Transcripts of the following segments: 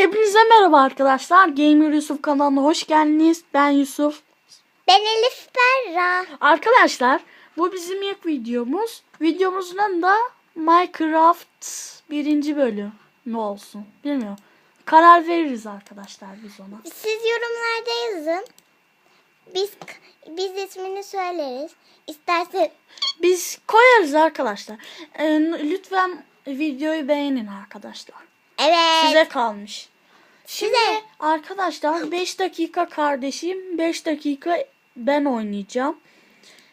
Hepinize merhaba arkadaşlar. Gamer Yusuf kanalına hoş geldiniz. Ben Yusuf. Ben Elif Berra. Arkadaşlar bu bizim ilk videomuz. Videomuzun da Minecraft birinci bölüm mü olsun bilmiyorum. Karar veririz arkadaşlar biz ona. Siz yorumlarda yazın. Biz biz ismini söyleriz. İstersen Biz koyarız arkadaşlar. Ee, lütfen videoyu beğenin arkadaşlar. evet. Size kalmış. Şimdi arkadaşlar 5 dakika kardeşim 5 dakika ben oynayacağım.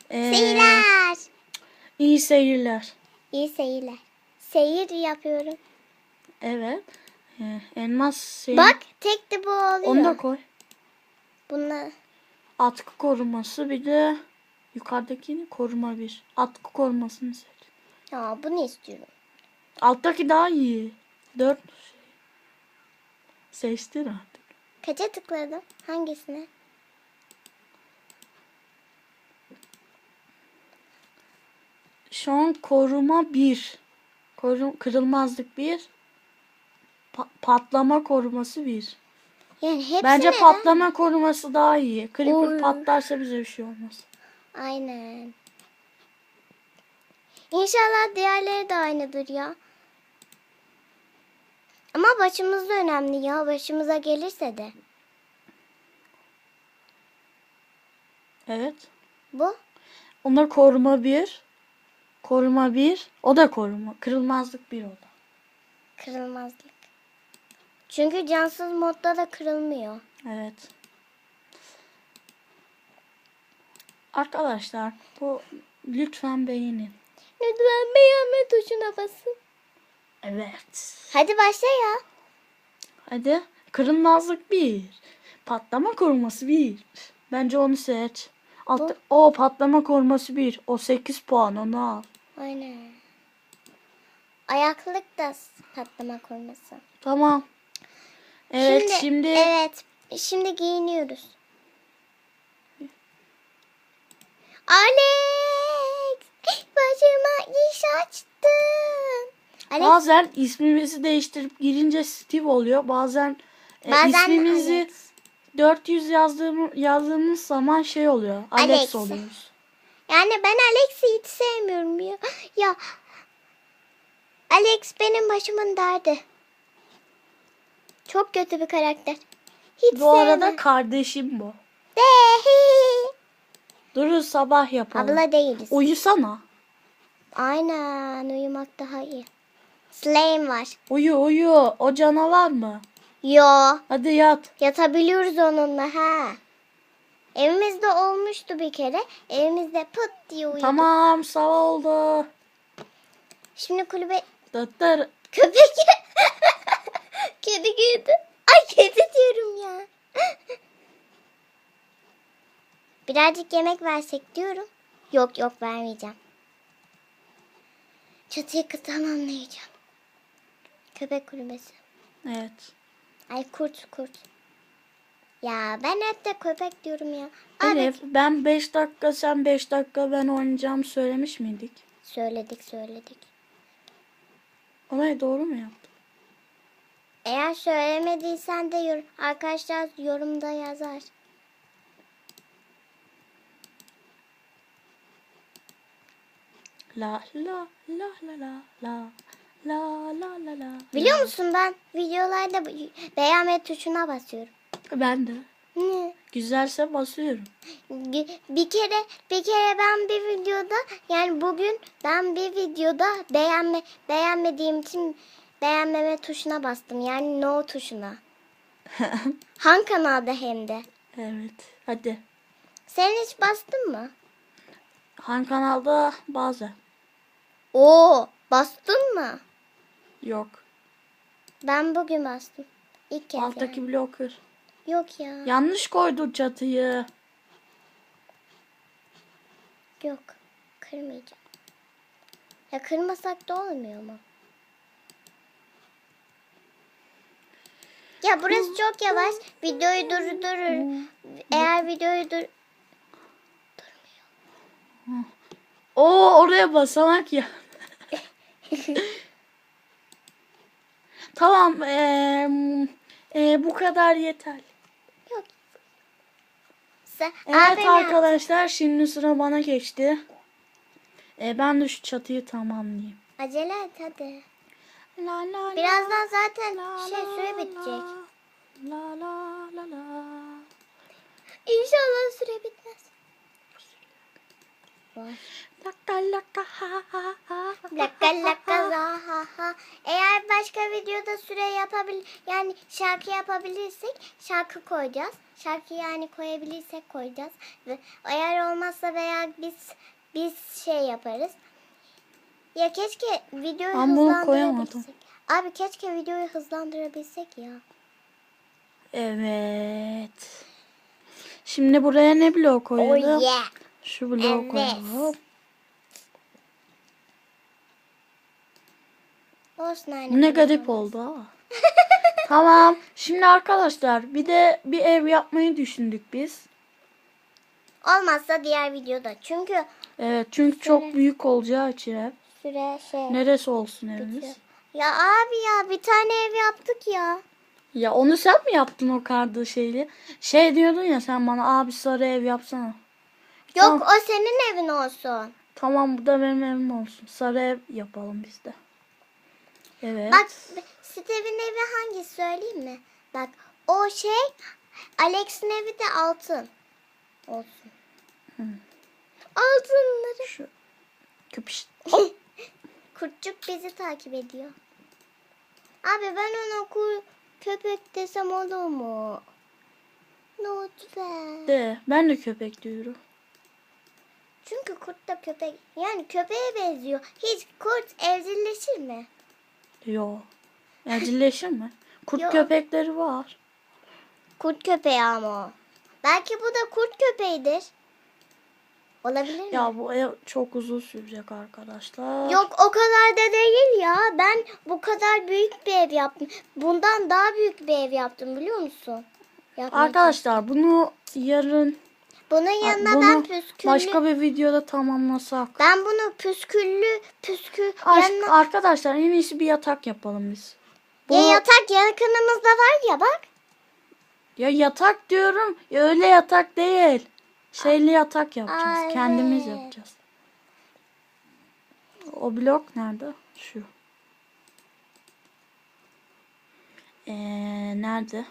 Ee, Seyirler. İyi seyirler. İyi seyirler. Seyir yapıyorum. Evet. Ee, elmas senin. Bak tek de bu oluyor. Onu da koy. Bunlar. Atkı koruması bir de yukarıdakini koruma bir. Atkı korumasını seç. Ya bunu istiyorum. Alttaki daha iyi. Dört şey. Seçtin artık. Kaça tıkladım? Hangisine? Şu an koruma bir. Koru, kırılmazlık bir. Pa- patlama koruması bir. Yani hepsine Bence patlama koruması daha iyi. Creeper Oy. patlarsa bize bir şey olmaz. Aynen. İnşallah diğerleri de aynıdır ya. Ama başımız da önemli ya. Başımıza gelirse de. Evet. Bu. Onlar koruma bir. Koruma bir. O da koruma. Kırılmazlık bir o da. Kırılmazlık. Çünkü cansız modda da kırılmıyor. Evet. Arkadaşlar bu lütfen beğenin. Lütfen beğenme tuşuna basın. Evet. Hadi başla ya. Hadi. Kırılmazlık bir. Patlama koruması bir. Bence onu seç. Altta, o patlama koruması bir. O 8 puan onu al. Aynen. Ayaklık da patlama koyması. Tamam. Evet şimdi, Evet. Şimdi giyiniyoruz. Alex! Başıma iş açtın. Alex bazen ismimizi değiştirip girince Steve oluyor. Bazen, e, Bazen ismimizi Alex. 400 yazdığımız, yazdığımız zaman şey oluyor. Alex, Alex. oluyoruz. Yani ben Alex'i hiç sevmiyorum ya. Ya Alex benim başımın derdi. Çok kötü bir karakter. Hiç Bu arada sevmem. kardeşim bu. Dehi. Durun sabah yapalım. Abla değiliz. Uyusana. Aynen uyumak daha iyi. Slime var. Uyu uyu. O canavar mı? Yo. Hadi yat. Yatabiliyoruz onunla ha. Evimizde olmuştu bir kere. Evimizde pıt diye uyuduk. Tamam sabah oldu. Şimdi kulübe Dıttır. köpek kedi girdi. Ay kedi diyorum ya. Birazcık yemek versek diyorum. Yok yok vermeyeceğim. Çatıyı tamamlayacağım. Köpek kulübesi. Evet. Ay kurt kurt. Ya ben hep de köpek diyorum ya. Abi Elif ben 5 dakika sen 5 dakika ben oynayacağım söylemiş miydik? söyledik söyledik. Orayı doğru mu yaptım? Eğer söylemediysen de yor- arkadaşlar yorumda yazar. La la la la la la la la la la. Biliyor musun ben videolarda bu- beğenme tuşuna basıyorum. Ben de. Hı. Güzelse basıyorum. Bir kere bir kere ben bir videoda yani bugün ben bir videoda beğenme beğenmediğim için beğenmeme tuşuna bastım. Yani no tuşuna. Han kanalda hem de. Evet. Hadi. Sen hiç bastın mı? Han kanalda bazen. Oo, bastın mı? Yok. Ben bugün bastım. İlk kez Alttaki yani. bloğu kır. Yok ya. Yanlış koydu çatıyı. Yok. Kırmayacağım. Ya kırmasak da olmuyor mu? Ya burası çok yavaş. Videoyu durdurur. Eğer videoyu dur... Oo oraya basamak ya. tamam. eee, Ee, bu kadar yeter. Yok. Sen, Evet arkadaşlar şimdi sıra bana geçti. Ee, ben de şu çatıyı tamamlayayım. Acele et hadi. La la la, Birazdan zaten la şey süre bitecek. La la la la. İnşallah süre bitmez. Var. Laka laka ha ha ha. Laka laka za ha ha. Eğer başka videoda süre yapabil yani şarkı yapabilirsek şarkı koyacağız. Şarkı yani koyabilirsek koyacağız. Ve eğer olmazsa veya biz biz şey yaparız. Ya keşke videoyu Ben bunu hızlandırabilsek. koyamadım. Abi keşke videoyu hızlandırabilsek ya. Evet. Şimdi buraya ne blok koyalım? Oh yeah. Şu bloğu Evet. koyalım. Olsun aynı. Bu ne garip oldu ha. tamam. Şimdi arkadaşlar bir de bir ev yapmayı düşündük biz. Olmazsa diğer videoda. Çünkü Evet çünkü çok büyük olacağı için ev. süre şey. Neresi olsun evimiz? bitiyor. Ya abi ya bir tane ev yaptık ya. Ya onu sen mi yaptın o kardı şeyli? Şey diyordun ya sen bana abi sarı ev yapsana. Yok o senin evin olsun. Tamam bu da benim evim olsun. Sarı ev yapalım biz de. Evet. Bak Steve'in evi hangisi söyleyeyim mi? Bak o şey Alex'in evi de altın. Olsun. Altınları. Şu köpüş. Kurtçuk bizi takip ediyor. Abi ben ona kur, köpek desem olur mu? Lütfen. De ben de köpek diyorum. Çünkü kurt da köpek. Yani köpeğe benziyor. Hiç kurt evcilleşir mi? Yo. Evcilleşir mi? Kurt Yo. köpekleri var. Kurt köpeği ama o. Belki bu da kurt köpeğidir. Olabilir mi? Ya bu ev çok uzun sürecek arkadaşlar. Yok o kadar da değil ya. Ben bu kadar büyük bir ev yaptım. Bundan daha büyük bir ev yaptım biliyor musun? Yapmaya Arkadaşlar bunu yarın Bunun yanına bunu ben püsküllü başka bir videoda tamamlasak. ben bunu püsküllü püskü Aşk, yanına arkadaşlar en iyisi bir yatak yapalım biz. Bu, ya yatak yakınımızda var ya bak. ya yatak diyorum. Ya öyle yatak değil. Şeyli yatak yapacağız. Ay, Kendimiz yapacağız. O blok nerede? Şu. Ee, nerede?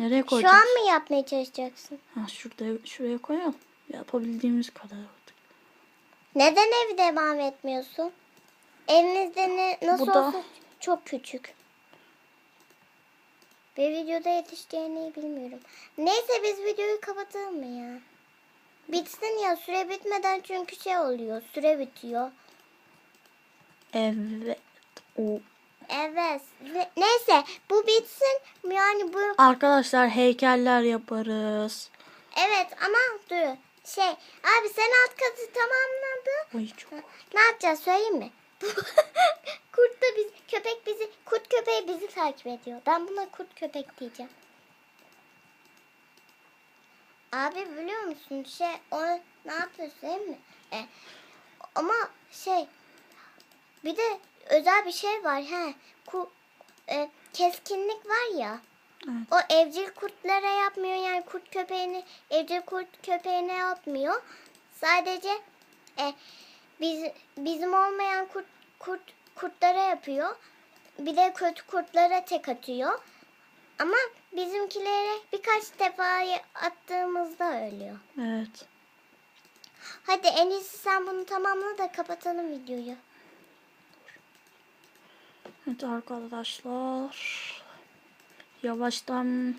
Nereye Şu koyacağız? an mı yapmaya çalışacaksın? Ha, şurada şuraya koyalım. Yapabildiğimiz kadar artık. Neden evi devam etmiyorsun? Evinizde ne nasıl Bu da- olsa çok küçük. Bir videoda yetişeceğini bilmiyorum. Neyse biz videoyu kapatalım mı ya? Bitsin ya süre bitmeden çünkü şey oluyor. Süre bitiyor. Evet. O. Evet. Ve- Neyse bu bitsin. Yani bu Arkadaşlar heykeller yaparız. evet ama dur. Şey abi sen alt katı tamamladın. Ay çok. Ne yapacağız söyleyeyim mi? kurt da biz köpek bizi kurt köpeği bizi takip ediyor. Ben buna kurt köpek diyeceğim. Abi biliyor musun şey o ne yapıyor söyleyeyim mi? E, ama şey bir de özel bir şey var he. Ku, e, keskinlik var ya. Evet. O evcil kurtlara yapmıyor yani kurt köpeğini evcil kurt köpeğine yapmıyor. Sadece e, biz bizim olmayan kurt kurt kurtlara yapıyor. Bir de kötü kurtlara tek atıyor. Ama bizimkilere birkaç defa attığımızda ölüyor. Evet. Hadi en iyisi sen bunu tamamla da kapatalım videoyu. Evet arkadaşlar. Yavaştan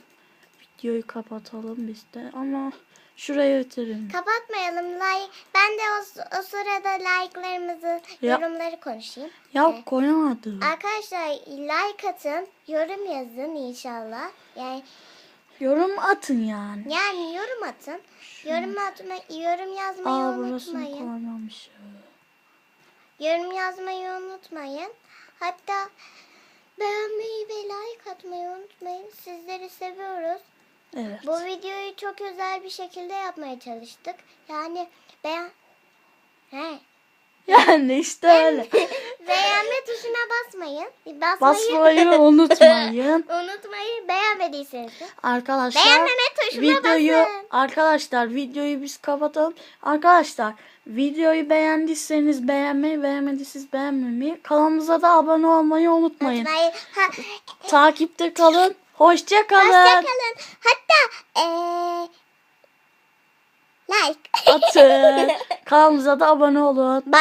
videoyu kapatalım biz de ama şuraya bitirelim. Kapatmayalım. Like. Ben de o, o sırada like'larımızı, Ya. yorumları konuşayım. Ya koyamadım. Arkadaşlar like atın, yorum yazın inşallah. Yani Yorum atın yani. yani yorum atın. Yorum atma, yorum yazmayı Aa burasını unutmayın. koymamışım. Yorum yazmayı unutmayın. Hatta beğenmeyi ve like atmayı unutmayın. Sizleri seviyoruz. Evet. Bu videoyu çok özel bir şekilde yapmaya çalıştık. Yani beğen... He. Yani işte öyle. Beğenme tuşuna basmayın. Basmayı, Basmayı unutmayın. unutmayın. Beğenmediyseniz. de. Arkadaşlar Beğenmeme tuşuna videoyu basın. arkadaşlar videoyu biz kapatalım. Arkadaşlar videoyu beğendiyseniz beğenmeyi, beğenmediyseniz beğenmemeyi, kanalımıza da abone olmayı unutmayın. Unutmayın. Ha, Takipte kalın. Hoşça kalın. Hoşçakalın. Hatta eee like. Atın. Kanalımıza da abone olun.